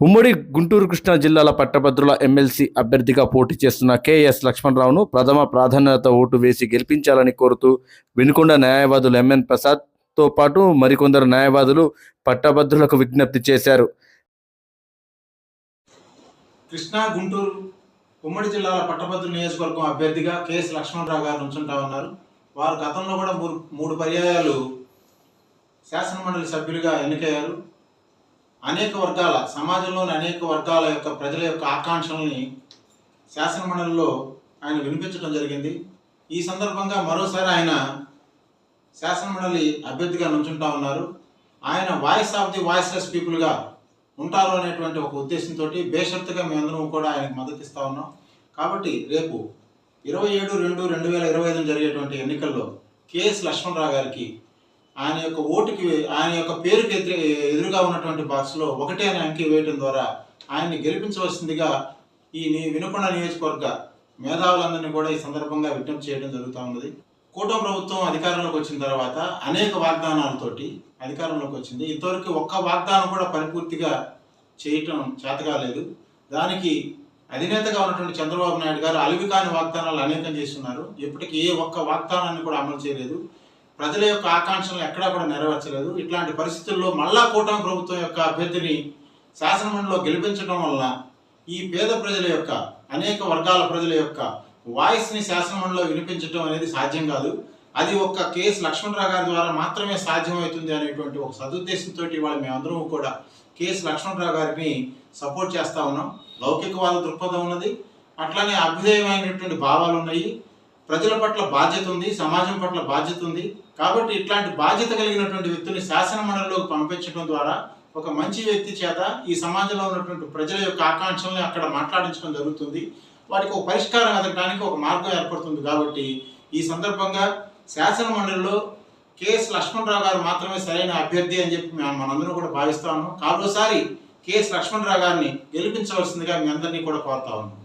ఉమ్మడి గుంటూరు కృష్ణా జిల్లాల పట్టభద్రుల ఎమ్మెల్సీ అభ్యర్థిగా పోటీ చేస్తున్న కెఎస్ లక్ష్మణరావును ప్రథమ ప్రాధాన్యత ఓటు వేసి గెలిపించాలని కోరుతూ వినుకొండ న్యాయవాదులు ఎంఎన్ ప్రసాద్తో పాటు మరికొందరు న్యాయవాదులు పట్టభద్రులకు విజ్ఞప్తి చేశారు. కృష్ణా గుంటూరు ఉమ్మడి జిల్లాల పట్టభద్రుల నియోజకవర్గం అభ్యర్థిగా కెఎస్ లక్ష్మణరావు గారు నుంచుంటా ఉన్నారు వారు గతంలో కూడా మూడు మూడు పర్యాయాలు శాసనమండలి సభ్యులుగా ఎన్నికయ్యారు. అనేక వర్గాల సమాజంలోని అనేక వర్గాల యొక్క ప్రజల యొక్క ఆకాంక్షల్ని శాసనమండలిలో ఆయన వినిపించడం జరిగింది. ఈ సందర్భంగా మరోసారి ఆయన శాసనమండలి అభ్యర్థిగా నుంచుంటా ఉన్నారు. ఆయన వాయిస్ ఆఫ్ ది వాయిస్లెస్ పీపుల్గా ఉంటారు అనేటువంటి ఒక ఉద్దేశంతో బేషరతుగా మేమందరం కూడా ఆయనకు మద్దతు ఇస్తా ఉన్నాం. కాబట్టి రేపు ఇరవై ఏడు రెండు రెండు వేల ఇరవై ఐదున జరిగేటువంటి ఎన్నికల్లో కేఎస్ లక్ష్మణరావు గారికి ఆయన యొక్క ఓటుకి ఆయన యొక్క పేరుకి ఎదురు ఎదురుగా ఉన్నటువంటి బాక్స్లో ఒకటే అనే అంకి ద్వారా ఆయన్ని గెలిపించవలసిందిగా ఈ వినుకొండ నియోజకవర్గ మేధావులందరినీ కూడా ఈ సందర్భంగా విజ్ఞప్తి చేయడం జరుగుతూ ఉన్నది. కూటమి ప్రభుత్వం అధికారంలోకి వచ్చిన తర్వాత అనేక వాగ్దానాలతోటి అధికారంలోకి వచ్చింది. ఇంతవరకు ఒక్క వాగ్దానం కూడా పరిపూర్తిగా చేయటం చేతకాలేదు దానికి అధినేతగా ఉన్నటువంటి చంద్రబాబు నాయుడు గారు అలివి కాని వాగ్దానాలు అనేకం చేస్తున్నారు. ఇప్పటికీ ఏ ఒక్క వాగ్దానాన్ని కూడా అమలు చేయలేదు. ప్రజల యొక్క ఆకాంక్షలను ఎక్కడా కూడా నెరవేర్చలేదు. ఇట్లాంటి పరిస్థితుల్లో మళ్ళా కూటమి ప్రభుత్వం యొక్క అభ్యర్థిని శాసనమండలిలో గెలిపించడం వల్ల ఈ పేద ప్రజల యొక్క అనేక వర్గాల ప్రజల యొక్క వాయిస్ని శాసనమండలిలో వినిపించడం అనేది సాధ్యం కాదు. అది ఒక్క కేఎస్ లక్ష్మణరావు గారి ద్వారా మాత్రమే సాధ్యమవుతుంది అనేటువంటి ఒక సదుద్దేశంతో ఇవాళ మేమందరం కూడా కేఎస్ లక్ష్మణరావు గారిని సపోర్ట్ చేస్తూ ఉన్నాం. లౌకికవాద దృక్పథం ఉన్నది. అట్లానే అభ్యుదయమైనటువంటి భావాలు ఉన్నాయి. ప్రజల పట్ల బాధ్యత ఉంది సమాజం పట్ల బాధ్యత ఉంది. కాబట్టి ఇట్లాంటి బాధ్యత కలిగినటువంటి వ్యక్తుల్ని శాసన మండలిలోకి పంపించడం ద్వారా ఒక మంచి వ్యక్తి చేత ఈ సమాజంలో ఉన్నటువంటి ప్రజల యొక్క ఆకాంక్షల్ని అక్కడ మాట్లాడించడం జరుగుతుంది. వాటికి ఒక పరిష్కారం ఎదగడానికి ఒక మార్గం ఏర్పడుతుంది కాబట్టి ఈ సందర్భంగా శాసన మండలిలో కేఎస్ లక్ష్మణరావు గారు మాత్రమే సరైన అభ్యర్థి అని చెప్పి మేము మనందరం కూడా భావిస్తాము కాబోసారి కేఎస్ లక్ష్మణరావు గారిని గెలిపించవలసిందిగా మీ అందరినీ కూడా కోరుతా ఉన్నాం.